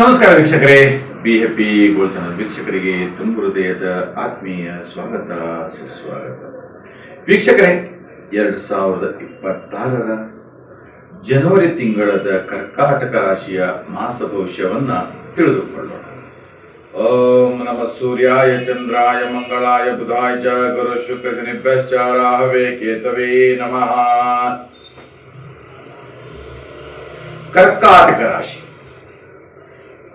ನಮಸ್ಕಾರ ವೀಕ್ಷಕರೇ. Be happy goal channel ವೀಕ್ಷಕರಿಗೆ ತುಂಬ ಹೃದಯದ ಆತ್ಮೀಯ ಸ್ವಾಗತ, ಸುಸ್ವಾಗತ. ವೀಕ್ಷಕರೇ, ಎರಡು ಸಾವಿರದ ಇಪ್ಪತ್ತಾರರ ಜನವರಿ ತಿಂಗಳದ ಕರ್ಕಾಟಕ ರಾಶಿಯ ಮಾಸ ಭವಿಷ್ಯವನ್ನ ತಿಳಿದುಕೊಳ್ಳೋಣ. ಓಂ ನಮ ಸೂರ್ಯಾಯ, ಚಂದ್ರಾಯ, ಮಂಗಳಾಯ, ಬುಧಾಯ ಚ, ಗುರು ಶುಕ್ರ ಶನಿಭ್ಯಶ್ಚ ರಾಹವೇ, ಕೇತವೇ ನಮಃ. ಕರ್ಕಾಟಕ ರಾಶಿ.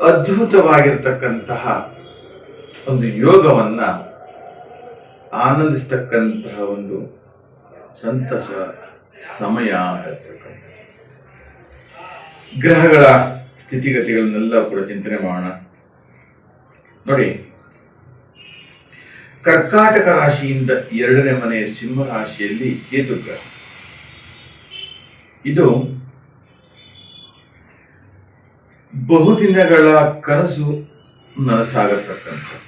ಅದ್ಭುತವಾಗಿರ್ತಕ್ಕಂತಹ ಒಂದು ಯೋಗವನ್ನ ಆನಂದಿಸ್ತಕ್ಕಂತಹ ಒಂದು ಸಂತಸ ಸಮಯ ಇರ್ತಕ್ಕಂಥ ಗ್ರಹಗಳ ಸ್ಥಿತಿಗತಿಗಳನ್ನೆಲ್ಲ ಕೂಡ ಚಿಂತನೆ ಮಾಡೋಣ. ನೋಡಿ, ಕರ್ಕಾಟಕ ರಾಶಿಯಿಂದ ಎರಡನೇ ಮನೆಯ ಸಿಂಹ ರಾಶಿಯಲ್ಲಿ ಕೇತು ಗ್ರಹ. ಇದು ಬಹುದಿನಗಳ ಕನಸು ನನಸಾಗತಕ್ಕಂಥ.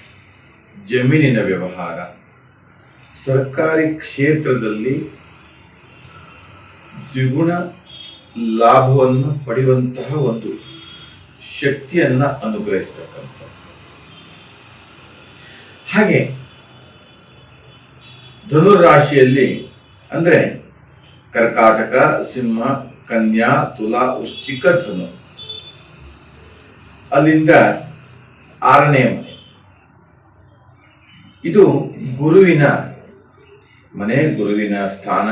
ಜಮೀನಿನ ವ್ಯವಹಾರ. ಸರ್ಕಾರಿ ಕ್ಷೇತ್ರದಲ್ಲಿ ದ್ವಿಗುಣ ಲಾಭವನ್ನು ಪಡೆಯುವಂತಹ ಒಂದು ಶಕ್ತಿಯನ್ನ ಅನುಗ್ರಹಿಸ್ತಕ್ಕಂಥ. ಹಾಗೆ ಧನುರಾಶಿಯಲ್ಲಿ ಅಂದ್ರೆ ಕರ್ಕಾಟಕ, ಸಿಂಹ, ಕನ್ಯಾ, ತುಲಾ ಉಶ್ಚಿಕ ಧನು. ಅಲ್ಲಿಂದ ಆರನೇ ಮನೆ. ಇದು ಗುರುವಿನ ಮನೆ, ಗುರುವಿನ ಸ್ಥಾನ.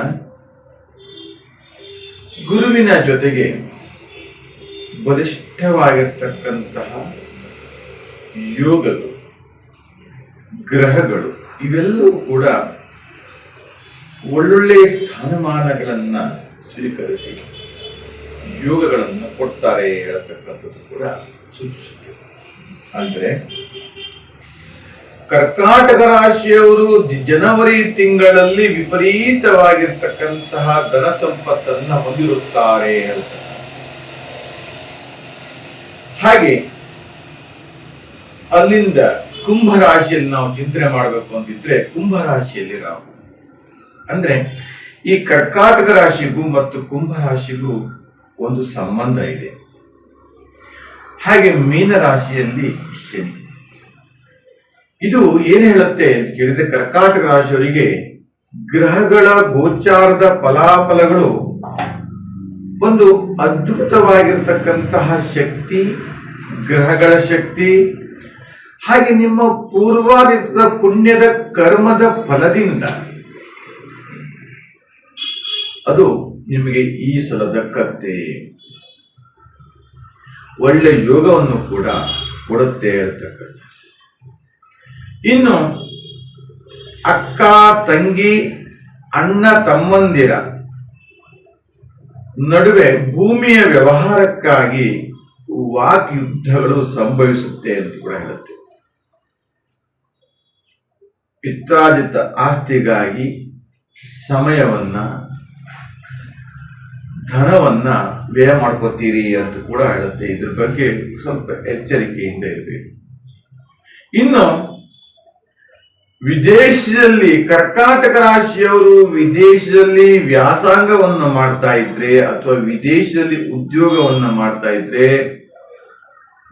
ಗುರುವಿನ ಜೊತೆಗೆ ಬಲಿಷ್ಠವಾಗಿರ್ತಕ್ಕಂತಹ ಯೋಗಗಳು, ಗ್ರಹಗಳು, ಇವೆಲ್ಲವೂ ಕೂಡ ಒಳ್ಳೊಳ್ಳೆಯ ಸ್ಥಾನಮಾನಗಳನ್ನು ಸ್ವೀಕರಿಸಿ. ಯೋಗಗಳನ್ನು ಕೊಡ್ತಾರೆ ಹೇಳತಕ್ಕಂಥದ್ದು ಕೂಡ ಸೂಚಿಸುತ್ತೆ. ಅಂದ್ರೆ ಕರ್ಕಾಟಕ ರಾಶಿಯವರು ಜನವರಿ ತಿಂಗಳಲ್ಲಿ ವಿಪರೀತವಾಗಿರ್ತಕ್ಕಂತಹ ಧನ ಸಂಪತ್ತನ್ನ ಹೊಂದಿರುತ್ತಾರೆ ಹಾಗೆ ಅಲ್ಲಿಂದ ಕುಂಭ ರಾಶಿಯಲ್ಲಿ ನಾವು ಚಿಂತನೆ ಮಾಡಬೇಕು ಅಂತಿದ್ರೆ ಕುಂಭ ರಾಶಿಯಲ್ಲಿ ರಾಹು. ಅಂದ್ರೆ ಈ ಕರ್ಕಾಟಕ ರಾಶಿಗೂ ಮತ್ತು ಕುಂಭ ರಾಶಿಗೂ ಒಂದು ಸಂಬಂಧ ಇದೆ. ಹಾಗೆ ಮೀನ ರಾಶಿಯಲ್ಲಿ ಶನಿ. ಇದು ಏನು ಹೇಳುತ್ತೆ ಅಂತ ಕೇಳಿದ್ರೆ ಕರ್ಕಾಟಕ ರಾಶಿಯವರಿಗೆ ಗ್ರಹಗಳ ಗೋಚಾರದ ಫಲಾಫಲಗಳು ಒಂದು ಅದ್ಭುತವಾಗಿರ್ತಕ್ಕಂತಹ ಶಕ್ತಿ, ಗ್ರಹಗಳ ಶಕ್ತಿ, ಹಾಗೆ ನಿಮ್ಮ ಪೂರ್ವಾದಿತ ಪುಣ್ಯದ ಕರ್ಮದ ಫಲದಿಂದ ಅದು ನಿಮಗೆ ಈ ಸಲ ದಕ್ಕತ್ತೆ ಒಳ್ಳೆ ಯೋಗವನ್ನು ಕೂಡ ಕೊಡುತ್ತೆ ಇರ್ತಕ್ಕಂಥ ಇನ್ನು, ಅಕ್ಕ, ತಂಗಿ, ಅಣ್ಣ, ತಮ್ಮಂದಿರ ನಡುವೆ ಭೂಮಿಯ ವ್ಯವಹಾರಕ್ಕಾಗಿ ವಾಕ್ ಯುದ್ಧಗಳು ಸಂಭವಿಸುತ್ತೆ ಅಂತ ಕೂಡ ಹೇಳುತ್ತೆ. ಪಿತ್ರಾಜಿತ ಆಸ್ತಿಗಾಗಿ ಸಮಯವನ್ನ ಧನವನ್ನ ವ್ಯಯ ಮಾಡ್ಕೋತೀರಿ ಅಂತ ಕೂಡ ಹೇಳುತ್ತೆ. ಇದ್ರ ಬಗ್ಗೆ ಸ್ವಲ್ಪ ಎಚ್ಚರಿಕೆಯಿಂದ ಇರಬೇಕು ಇನ್ನು, ವಿದೇಶದಲ್ಲಿ ಕರ್ಕಾಟಕ ರಾಶಿಯವರು ವಿದೇಶದಲ್ಲಿ ವ್ಯಾಸಂಗವನ್ನು ಮಾಡ್ತಾ ಇದ್ರೆ ಅಥವಾ ವಿದೇಶದಲ್ಲಿ ಉದ್ಯೋಗವನ್ನು ಮಾಡ್ತಾ ಇದ್ರೆ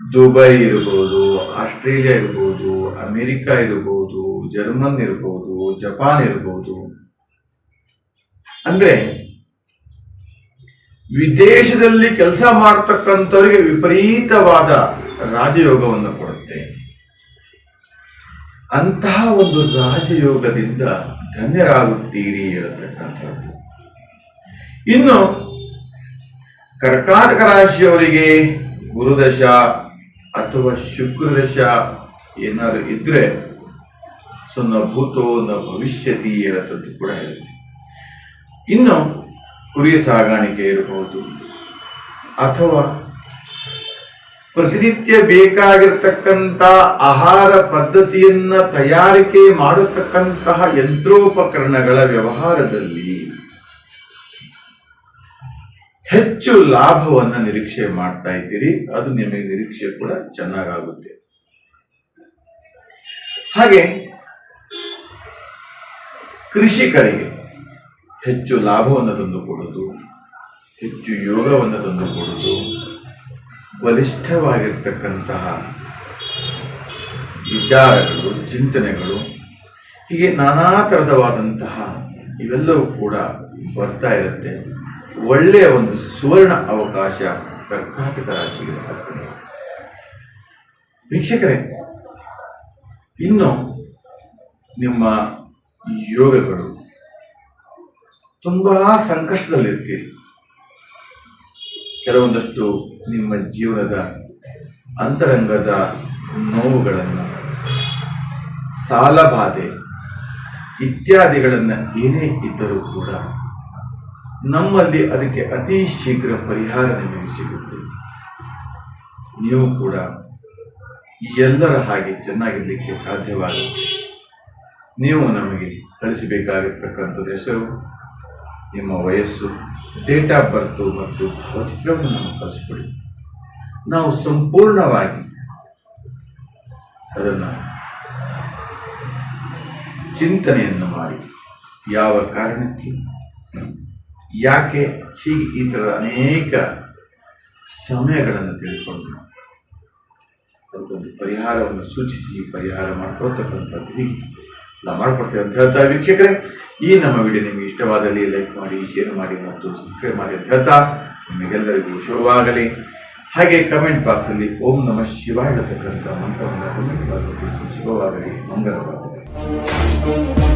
ದುಬೈ ಇರಬಹುದು ಆಸ್ಟ್ರೇಲಿಯಾ ಇರಬಹುದು ಅಮೆರಿಕ ಇರಬಹುದು ಜರ್ಮನ್ ಇರಬಹುದು ಜಪಾನ್ ಇರಬಹುದು ಅಂದ್ರೆ ವಿದೇಶದಲ್ಲಿ ಕೆಲಸ ಮಾಡ್ತಕ್ಕಂಥವ್ರಿಗೆ ವಿಪರೀತವಾದ ರಾಜಯೋಗವನ್ನು ಕೊಡುತ್ತೆ. ಅಂತಹ ಒಂದು ರಾಜಯೋಗದಿಂದ ಧನ್ಯರಾಗುತ್ತೀರಿ ಹೇಳತಕ್ಕಂಥದ್ದು ಇನ್ನು ಕರ್ಕಾಟಕ ರಾಶಿಯವರಿಗೆ ಗುರುದಶ ಅಥವಾ ಶುಕ್ರದಶ ಏನಾದರೂ ಇದ್ರೆ ಸೊ ಭೂತೋ ನ ಭವಿಷ್ಯತಿ ಹೇಳತದ್ದು ಕೂಡ ಇನ್ನು ಕುರಿ ಸಾಗಾಣಿಕೆ ಇರಬಹುದು. ಅಥವಾ ಪ್ರತಿನಿತ್ಯ ಬೇಕಾಗಿರ್ತಕ್ಕಂಥ ಆಹಾರ ಪದ್ಧತಿಯನ್ನ ತಯಾರಿಕೆ ಮಾಡತಕ್ಕಂತಹ ಯಂತ್ರೋಪಕರಣಗಳ ವ್ಯವಹಾರದಲ್ಲಿ ಹೆಚ್ಚು ಲಾಭವನ್ನು ನಿರೀಕ್ಷೆ ಮಾಡ್ತಾ ಇದ್ದೀರಿ. ಅದು ನಿಮಗೆ ನಿರೀಕ್ಷೆ ಕೂಡ ಚೆನ್ನಾಗಾಗುತ್ತೆ. ಹಾಗೆ ಕೃಷಿಕರಿಗೆ ಹೆಚ್ಚು ಲಾಭವನ್ನು ತಂದುಕೊಡುವುದು ಹೆಚ್ಚು ಯೋಗವನ್ನು ತಂದುಕೊಡುವುದು ಬಲಿಷ್ಠವಾಗಿರ್ತಕ್ಕಂತಹ ವಿಚಾರಗಳು, ಚಿಂತನೆಗಳು, ಹೀಗೆ ನಾನಾ ಥರದವಾದಂತಹ ಇವೆಲ್ಲವೂ ಕೂಡ ಬರ್ತಾ ಇರುತ್ತೆ ಒಳ್ಳೆಯ ಒಂದು ಸುವರ್ಣ ಅವಕಾಶ ಕರ್ನಾಟಕ ರಾಶಿಗೆ. ವೀಕ್ಷಕರೇ, ಇನ್ನು ನಿಮ್ಮ ಯೋಗಗಳು ತುಂಬ ಸಂಕಷ್ಟದಲ್ಲಿರ್ತೀರಿ ಕೆಲವೊಂದಷ್ಟು ನಿಮ್ಮ ಜೀವನದ ಅಂತರಂಗದ ನೋವುಗಳನ್ನು, ಸಾಲಬಾಧೆ ಇತ್ಯಾದಿಗಳನ್ನು ಏನೇ ಇದ್ದರೂ ಕೂಡ ನಮ್ಮಲ್ಲಿ ಅದಕ್ಕೆ ಅತಿ ಶೀಘ್ರ ಪರಿಹಾರ ನಿಮಗೆ ಸಿಗುತ್ತೆ. ನೀವು ಕೂಡ ಎಲ್ಲರ ಹಾಗೆ ಚೆನ್ನಾಗಿರಲಿಕ್ಕೆ ಸಾಧ್ಯವಾಗುತ್ತೆ. ನೀವು ನಮಗೆ ಕಳಿಸಬೇಕಾಗಿರ್ತಕ್ಕಂಥದ್ದು ಹೆಸರು, ನಿಮ್ಮ ವಯಸ್ಸು ಡೇಟ್ ಆಫ್ ಬರ್ತು ಮತ್ತು ಚಿತ್ರವನ್ನು ನಾವು ಕಳಿಸ್ಕೊಡಿ ನಾವು ಸಂಪೂರ್ಣವಾಗಿ ಅದನ್ನು ಚಿಂತನೆಯನ್ನು ಮಾಡಿ ಯಾವ ಕಾರಣಕ್ಕೆ, ಯಾಕೆ ಹೀಗೆ ಈ ಥರದ ಅನೇಕ ಸಮಯಗಳನ್ನು ತಿಳ್ಕೊಂಡು ಅದಕ್ಕೊಂದು ಪರಿಹಾರವನ್ನು ಸೂಚಿಸಿ ಪರಿಹಾರ ಮಾಡ್ಕೊಳ್ತಕ್ಕಂಥದ್ದು ಹೀಗೆ. ನಾವು ಮಾಡಿಕೊಡ್ತೇವೆ ಅಂತ ಹೇಳ್ತಾ ವೀಕ್ಷಕರೇ, ಈ ನಮ್ಮ ವಿಡಿಯೋ ನಿಮಗೆ ಇಷ್ಟವಾದಲ್ಲಿ ಲೈಕ್ ಮಾಡಿ ಶೇರ್ ಮಾಡಿ ಮತ್ತು ಸಬ್ಸ್ಕ್ರೈಬ್ ಮಾಡಿ ಅಂತ ಹೇಳ್ತಾ ನಿಮಗೆಲ್ಲರಿಗೂ ಶುಭವಾಗಲಿ. ಹಾಗೆ ಕಮೆಂಟ್ ಬಾಕ್ಸಲ್ಲಿ ಓಂ ನಮಃ ಶಿವಾಯ ಇರತಕ್ಕಂಥ ಮಂತ್ರವನ್ನು ಕಮೆಂಟ್ ಬಾಕ್ಸಲ್ಲಿ ಶುಭವಾಗಲಿ. ಮಂಗಳವಾಗಲಿ.